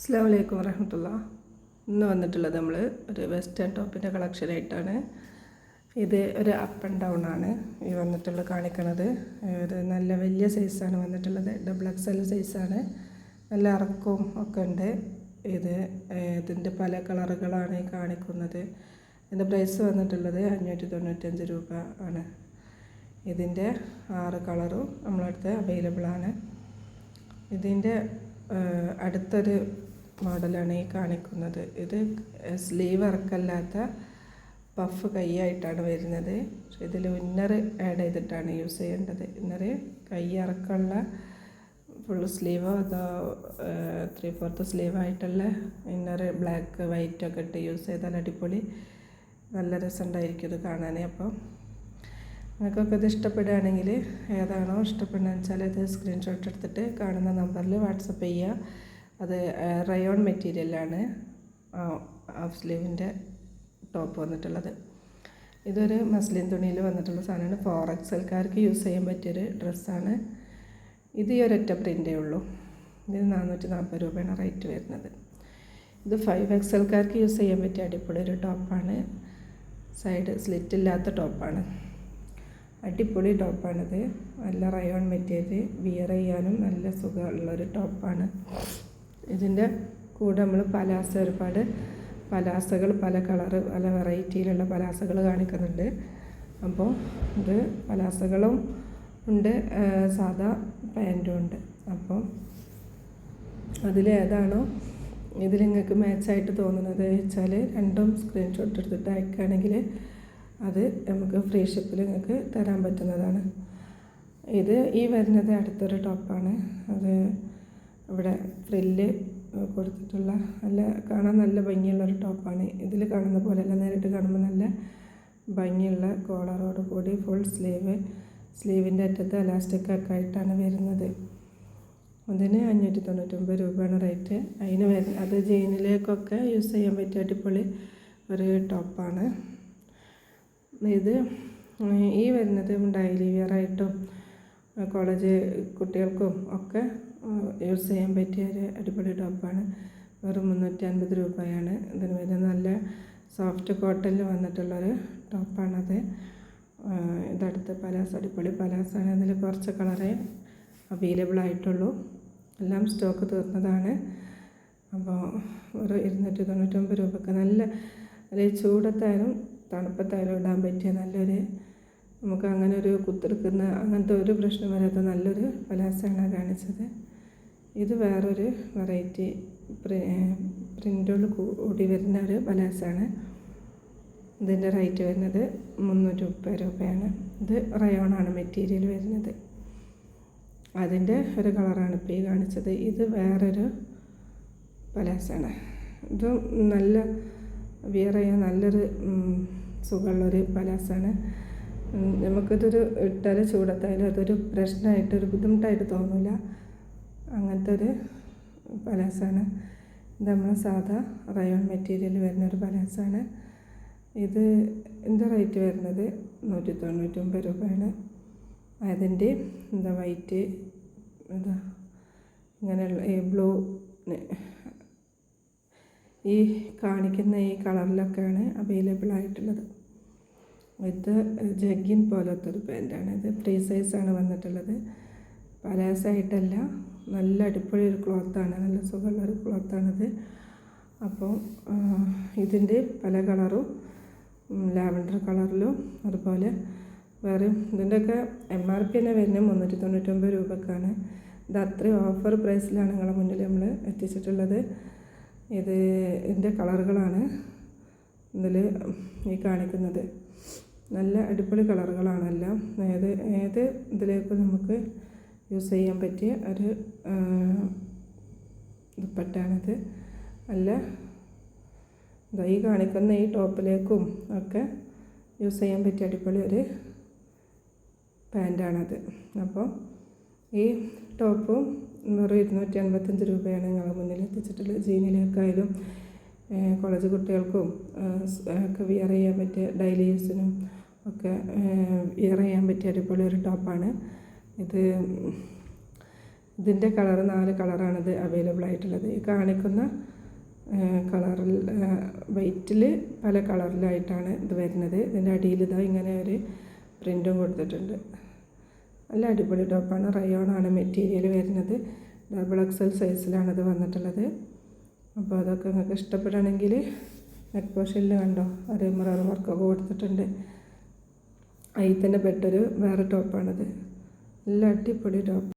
അസ്സാം വലൈക്കും വരഹമത്തുള്ള ഇന്ന് വന്നിട്ടുള്ളത് നമ്മൾ ഒരു വെസ്റ്റേൺ ടോപ്പിന്റെ കളക്ഷനായിട്ടാണ് ഇത് ഒരു അപ്പ് ആൻഡ് ഡൗൺ ആണ്. ഈ വന്നിട്ടുള്ള കാണിക്കുന്നത് ഒരു നല്ല വലിയ സൈസാണ് വന്നിട്ടുള്ളത്. ഡബിൾ എക്സ് എൽ സൈസാണ് നല്ല ഇറക്കവും ഒക്കെ ഉണ്ട്. ഇത് ഇതിന്റെ പല കളറുകളാണ് ഈ കാണിക്കുന്നത്. ഇതിന്റെ പ്രൈസ് വന്നിട്ടുള്ളത് അഞ്ഞൂറ്റി തൊണ്ണൂറ്റഞ്ച് രൂപ ആണ്. ഇതിന്റെ ആറ് കളറും നമ്മളടുത്ത് അവൈലബിൾ ആണ്. ഇതിന്റെ അടുത്തൊരു മോഡലാണ് ഈ കാണിക്കുന്നത്. ഇത് സ്ലീവ് ഇറക്കല്ലാത്ത പഫ് കൈയായിട്ടാണ് വരുന്നത്. പക്ഷേ ഇതിൽ ഇന്നർ ആഡ് ചെയ്തിട്ടാണ് യൂസ് ചെയ്യേണ്ടത്. ഇന്നർ കൈ ഇറക്കമുള്ള ഫുൾ സ്ലീവോ അതോ ത്രീ ഫോർത്ത് സ്ലീവായിട്ടുള്ള ഇന്നർ ബ്ലാക്ക് വൈറ്റ് ഒക്കെ ഇട്ട് യൂസ് ചെയ്താൽ അടിപൊളി നല്ല രസമുണ്ടായിരിക്കും ഇത് കാണാൻ അപ്പോൾ നിങ്ങൾക്കൊക്കെ ഇത് ഇഷ്ടപ്പെടുകയാണെങ്കിൽ ഏതാണോ ഇഷ്ടപ്പെടുന്നത് വെച്ചാൽ ഇത് സ്ക്രീൻഷോട്ട് എടുത്തിട്ട് കാണുന്ന നമ്പറിൽ വാട്സപ്പ് ചെയ്യുക. അത് റയോൺ മെറ്റീരിയലാണ് ഹാഫ് സ്ലീവിന്റെ ടോപ്പ് വന്നിട്ടുള്ളത്. ഇതൊരു മസ്ലിൻ തുണിയിൽ വന്നിട്ടുള്ള സാധനമാണ്. ഫോർ എക്സൽക്കാർക്ക് യൂസ് ചെയ്യാൻ പറ്റിയൊരു ഡ്രസ്സാണ് ഇത് ഈ ഒരൊറ്റ പ്രിന്റേ ഉള്ളൂ. ഇതിന് നാനൂറ്റി നാൽപ്പത് രൂപയാണ് റേറ്റ് വരുന്നത്. ഇത് ഫൈവ് എക്സൽക്കാർക്ക് യൂസ് ചെയ്യാൻ പറ്റിയ അടിപൊളി ഒരു ടോപ്പാണ് സൈഡ് സ്ലിറ്റ് ഇല്ലാത്ത ടോപ്പാണ് അടിപൊളി ടോപ്പാണിത് നല്ല റയോൺ മെറ്റീരിയൽ വിയർ ചെയ്യാനും നല്ല സുഖമുള്ളൊരു ടോപ്പാണ് ഇതിന്റെ കൂടെ നമ്മൾ പലാസ ഒരുപാട് പലാസകൾ പല കളറ് പല വെറൈറ്റിയിലുള്ള പലാസകൾ കാണിക്കുന്നുണ്ട്. അപ്പോൾ ഇത് പലാസകളും ഉണ്ട് സാധാ പാന്റും ഉണ്ട്. അപ്പോൾ അതിലേതാണോ ഇതിൽ നിങ്ങൾക്ക് മാച്ചായിട്ട് തോന്നുന്നത് വെച്ചാൽ രണ്ടും സ്ക്രീൻഷോട്ട് എടുത്തിട്ട് അയക്കുകയാണെങ്കിൽ അത് നമുക്ക് ഫ്രീ ഷിപ്പിൽ നിങ്ങൾക്ക് തരാൻ പറ്റുന്നതാണ്. ഇത് ഈ വരുന്നത് അടുത്തൊരു ടോപ്പാണ് അത് ഇവിടെ ഫ്രില്ല് കൊടുത്തിട്ടുള്ള നല്ല കാണാൻ നല്ല ഭംഗിയുള്ള ഒരു ടോപ്പാണ് ഇതിൽ കാണുന്ന പോലെയല്ല നേരിട്ട് കാണുമ്പോൾ നല്ല ഭംഗിയുള്ള കോളറോട് കൂടി ഫുൾ സ്ലീവ് സ്ലീവിന്റെ അറ്റത്ത് അലാസ്റ്റിക് ഒക്കെ ആയിട്ടാണ് വരുന്നത്. അതിന് അഞ്ഞൂറ്റി തൊണ്ണൂറ്റൊമ്പത് രൂപയാണ് റേറ്റ് അതിന് വര അത് ജെയിനിലേക്കൊക്കെ യൂസ് ചെയ്യാൻ പറ്റിയ അടിപൊളി ഒരു ടോപ്പാണ് ഇത് ഈ വരുന്നത് ഡെയിലി വെയർ ആയിട്ടും കോളേജ് കുട്ടികൾക്കും ഒക്കെ യൂസ് ചെയ്യാൻ പറ്റിയ ഒരു അടിപൊളി ടോപ്പാണ്. വെറും മുന്നൂറ്റി അൻപത് രൂപയാണ്. ഇതിന് വരുന്നത് നല്ല സോഫ്റ്റ് കോട്ടണിൽ വന്നിട്ടുള്ളൊരു ടോപ്പാണത്. ഇതടുത്ത് പലാസ് അടിപൊളി പലാസാണ്. അതിൽ കുറച്ച് കളറേ അവൈലബിൾ ആയിട്ടുള്ളൂ. എല്ലാം സ്റ്റോക്ക് തീർന്നതാണ്. അപ്പോൾ ഒരു ഇരുന്നൂറ്റി തൊണ്ണൂറ്റൊമ്പത് രൂപക്ക് നല്ല അല്ലെങ്കിൽ ചൂടത്തായാലും തണുപ്പത്തായാലും ഇടാൻ പറ്റിയ നല്ലൊരു നമുക്ക് അങ്ങനെ ഒരു കുത്തിറക്കുന്ന അങ്ങനത്തെ ഒരു പ്രശ്നം വരാത്ത നല്ലൊരു പലാസയാണ് കാണിച്ചത്. ഇത് വേറൊരു വെറൈറ്റി പ്രിന്റോട് കൂടി വരുന്ന ഒരു പലാസാണ്. ഇതിന്റെ റേറ്റ് വരുന്നത് മുന്നൂറ്റി മുപ്പത് രൂപയാണ്. ഇത് റയോണാണ് മെറ്റീരിയൽ വരുന്നത്. അതിന്റെ ഒരു കളറാണ് ഇപ്പോൾ ഈ കാണിച്ചത്. ഇത് വേറൊരു പലാസാണ്. ഇത് നല്ല വിയർ ചെയ്യാൻ നല്ലൊരു സുഖമുള്ളൊരു പലാസാണ്. നമുക്കിതൊരു ഇട്ടാൽ ചൂടത്തായാലും അതൊരു പ്രശ്നമായിട്ട് ഒരു ബുദ്ധിമുട്ടായിട്ട് തോന്നില്ല അങ്ങനത്തെ ഒരു പലാസാണ്. ഇത് നമ്മൾ സാധാ റയോൺ മെറ്റീരിയൽ വരുന്ന ഒരു പലാസാണ്. ഇത് ഇതിന്റെ റേറ്റ് വരുന്നത്? നൂറ്റി തൊണ്ണൂറ്റൊമ്പത് രൂപയാണ്. അതിന്റെ എന്താ വൈറ്റ് എന്താ ഇങ്ങനെയുള്ള ഈ ബ്ലൂ ഈ കാണിക്കുന്ന ഈ കളറിലൊക്കെയാണ് അവൈലബിൾ ആയിട്ടുള്ളത് ഇത് ജഗ്ഗിൻ പോലത്തെ ഒരു പാന്റാണ് ഇത് ഫ്രീ സൈസാണ് വന്നിട്ടുള്ളത്. പലാസായിട്ടല്ല നല്ല അടിപൊളി ഒരു ക്ലോത്താണ്. നല്ല സുഖമുള്ള ഒരു ക്ലോത്താണിത്. അപ്പോൾ ഇതിന്റെ പല കളറും ലാവൻഡർ കളറിലും അതുപോലെ വേറെ ഇതിന്റെയൊക്കെ എം ആർ പി തന്നെ വരുന്നത് മുന്നൂറ്റി തൊണ്ണൂറ്റൊമ്പത് രൂപക്കാണ്. ഇത് അത്രയും ഓഫർ പ്രൈസിലാണ് നിങ്ങളുടെ മുന്നിൽ നമ്മൾ എത്തിച്ചിട്ടുള്ളത്. ഇത് ഇതിന്റെ കളറുകളാണ് ഇതിൽ ഈ കാണിക്കുന്നത്. നല്ല അടിപൊളി കളറുകളാണ് എല്ലാം ഏത് ഏത് ഇതിലേക്ക് നമുക്ക് യൂസ് ചെയ്യാൻ പറ്റിയ ഒരു ദുപ്പട്ടാണിത്. നല്ല ഈ കാണിക്കുന്ന ഈ ടോപ്പിലേക്കും ഒക്കെ യൂസ് ചെയ്യാൻ പറ്റിയ അടിപൊളി ഒരു പാന്റാണത് അപ്പോൾ ഈ ടോപ്പും വെറും ഇരുന്നൂറ്റി അൻപത്തഞ്ച് രൂപയാണ് ഞങ്ങളുടെ മുന്നിൽ എത്തിച്ചിട്ടുള്ളത്. ജീനിലേക്കായാലും കോളേജ് കുട്ടികൾക്കും ഒക്കെ വിയർ ചെയ്യാൻ പറ്റിയ ഡെയിലി യൂസിനും ഒക്കെ വിയർ ചെയ്യാൻ പറ്റിയ അടിപൊളി ഒരു ടോപ്പാണ് ഇത് ഇതിന്റെ കളർ നാല് കളറാണിത് അവൈലബിൾ ആയിട്ടുള്ളത്. ഈ കാണിക്കുന്ന കളറിൽ വൈറ്റിൽ പല കളറിലായിട്ടാണ് ഇത് വരുന്നത്. ഇതിന്റെ അടിയിൽ ഇതാ ഇങ്ങനെ ഒരു പ്രിന്റും കൊടുത്തിട്ടുണ്ട്. നല്ല അടിപൊളി ടോപ്പാണ് റയോണാണ് മെറ്റീരിയൽ വരുന്നത്. ഡബിൾ എക്സൽ സൈസിലാണ് ഇത് വന്നിട്ടുള്ളത്. അപ്പോൾ അതൊക്കെ നിങ്ങൾക്ക് ഇഷ്ടപ്പെടുകയാണെങ്കിൽ നെക്ക് പോഷനിൽ കണ്ടോ? ഒരു മിറർ വർക്കൊക്കെ കൊടുത്തിട്ടുണ്ട്. അതിൽ തന്നെ പെട്ടൊരു വേറെ ടോപ്പാണത്. നല്ല അടിപൊളി ടോപ്പ്.